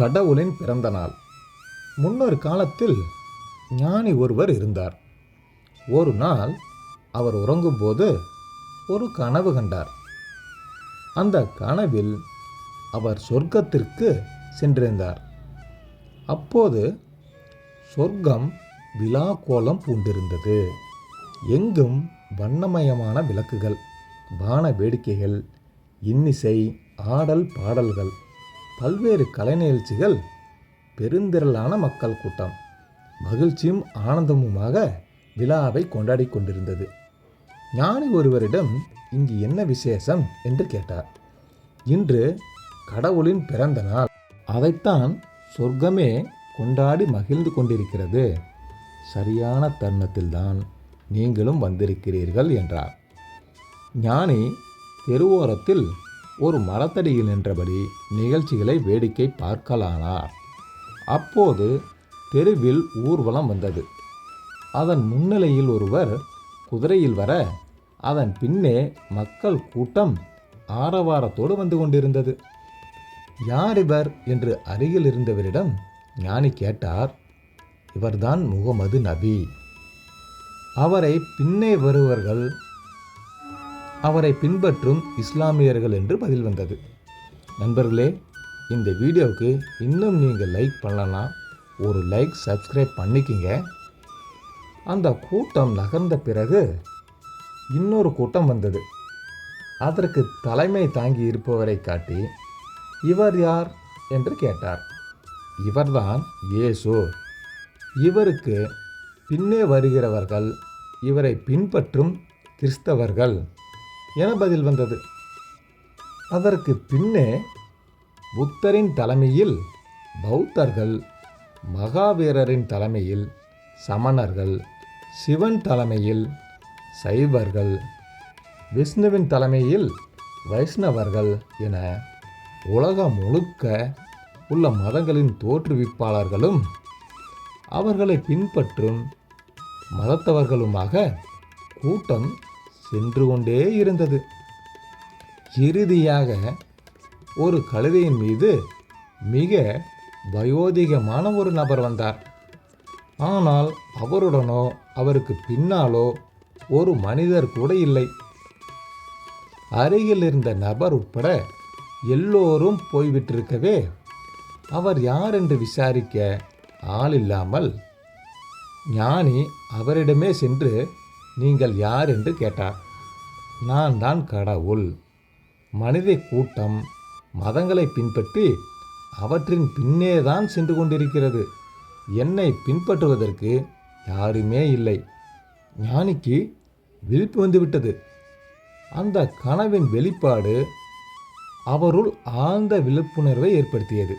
கடவுளின் பிறந்த நாள். முன்னொரு காலத்தில் ஞானி ஒருவர் இருந்தார். ஒரு நாள் அவர் உறங்கும்போது ஒரு கனவு கண்டார். அந்த கனவில் அவர் சொர்க்கத்திற்கு சென்றிருந்தார். அப்போது சொர்க்கம் விழா கோலம் பூண்டிருந்தது. எங்கும் வண்ணமயமான விளக்குகள் வான வேடிக்கைகள் இன்னிசை ஆடல் பாடல்கள் பல்வேறு கலை நிகழ்ச்சிகள் பெருந்திரளான மக்கள் கூட்டம். மகிழ்ச்சியும் ஆனந்தமுமாக விழாவை கொண்டாடி கொண்டிருந்தது. ஞானி ஒருவரிடம் இங்கு என்ன விசேஷம்? என்று கேட்டார். இன்று கடவுளின் பிறந்த நாள். அதைத்தான் சொர்க்கமே கொண்டாடி மகிழ்ந்து கொண்டிருக்கிறது. சரியான தருணத்தில்தான் நீங்களும் வந்திருக்கிறீர்கள் என்றார். ஞானி தெருவோரத்தில் ஒரு மரத்தடியில் நின்றபடி நிகழ்ச்சிகளை வேடிக்கை பார்க்கலானார். அப்போது தெருவில் ஊர்வலம் வந்தது. அதன் முன்னிலையில் ஒருவர் குதிரையில் வர அதன் பின்னே மக்கள் கூட்டம் ஆரவாரத்தோடு வந்து கொண்டிருந்தது. யார் இவர்? என்று அருகில் இருந்தவரிடம் ஞானி கேட்டார். இவர்தான் முகமது நபி. அவரை பின்னே வருவர்கள் அவரை பின்பற்றும் இஸ்லாமியர்கள் என்று பதில் வந்தது. நண்பர்களே இந்த வீடியோவுக்கு இன்னும் நீங்கள் லைக் பண்ணலாம் ஒரு லைக் சப்ஸ்கிரைப் பண்ணிக்கிங்க. அந்த கூட்டம் நகர்ந்த பிறகு இன்னொரு கூட்டம் வந்தது. அதற்கு தலைமை தாங்கி இருப்பவரை காட்டி இவர் யார்? என்று கேட்டார். இவர்தான் இயேசு. இவருக்கு பின்னே வருகிறவர்கள் இவரை பின்பற்றும் கிறிஸ்தவர்கள். என பதில் வந்தது. அதற்கு பின்னே புத்தரின் தலைமையில் பௌத்தர்கள் மகாவீரரின் தலைமையில் சமணர்கள் சிவன் தலைமையில் சைவர்கள் விஷ்ணுவின் தலைமையில் வைஷ்ணவர்கள் என உலகம் முழுக்க உள்ள மதங்களின் தோற்றுவிப்பாளர்களும் அவர்களை பின்பற்றும் மதத்தவர்களுமாக கூட்டம் சென்று கொண்டே இருந்தது. இறுதியாக ஒரு கழுதையின் மீது மிக வயோதிகமான ஒரு நபர் வந்தார். ஆனால் அவருடனோ அவருக்கு பின்னாலோ ஒரு மனிதர் கூட இல்லை. அருகில் இருந்த நபர் உட்பட எல்லோரும் போய்விட்டிருக்கவே அவர் யார் என்று விசாரிக்க ஆள் இல்லாமல் ஞானி அவரிடமே சென்று நீங்கள் யார் என்று கேட்டார் நான் தான் கடவுள். மனித கூட்டம் மதங்களை பின்பற்றி அவற்றின் பின்னே தான் சென்று கொண்டிருக்கிறது. என்னை பின்பற்றுவதற்கு யாருமே இல்லை. ஞானிக்கு விழிப்பு வந்துவிட்டது. அந்த கனவின் வெளிப்பாடு அவருள் ஆழ்ந்த விழிப்புணர்வை ஏற்படுத்தியது.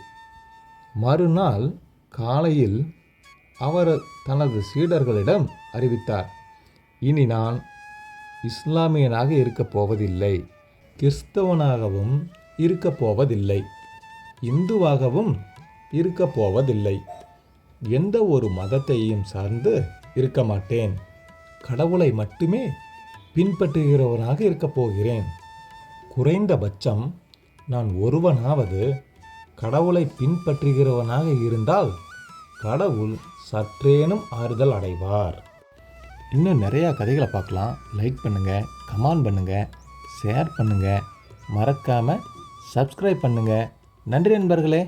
மறுநாள் காலையில் அவர் தனது சீடர்களிடம் அறிவித்தார். இனி நான் இஸ்லாமியனாக இருக்கப் போவதில்லை கிறிஸ்தவனாகவும் இருக்கப் போவதில்லை இந்துவாகவும் இருக்கப் போவதில்லை. எந்த ஒரு மதத்தையும் சார்ந்து இருக்க மாட்டேன். கடவுளை மட்டுமே பின்பற்றுகிறவனாக இருக்கப் போகிறேன். குறைந்தபட்சம் நான் ஒருவனாவது கடவுளை பின்பற்றுகிறவனாக இருந்தால் கடவுள் சற்றேனும் ஆறுதல் அடைவார். இன்னும் நிறையா கதைகளை பார்க்கலாம். லைக் பண்ணுங்கள் கமெண்ட் பண்ணுங்கள் ஷேர் பண்ணுங்கள் மறக்காமல் சப்ஸ்கிரைப் பண்ணுங்கள் நன்றி நண்பர்களே.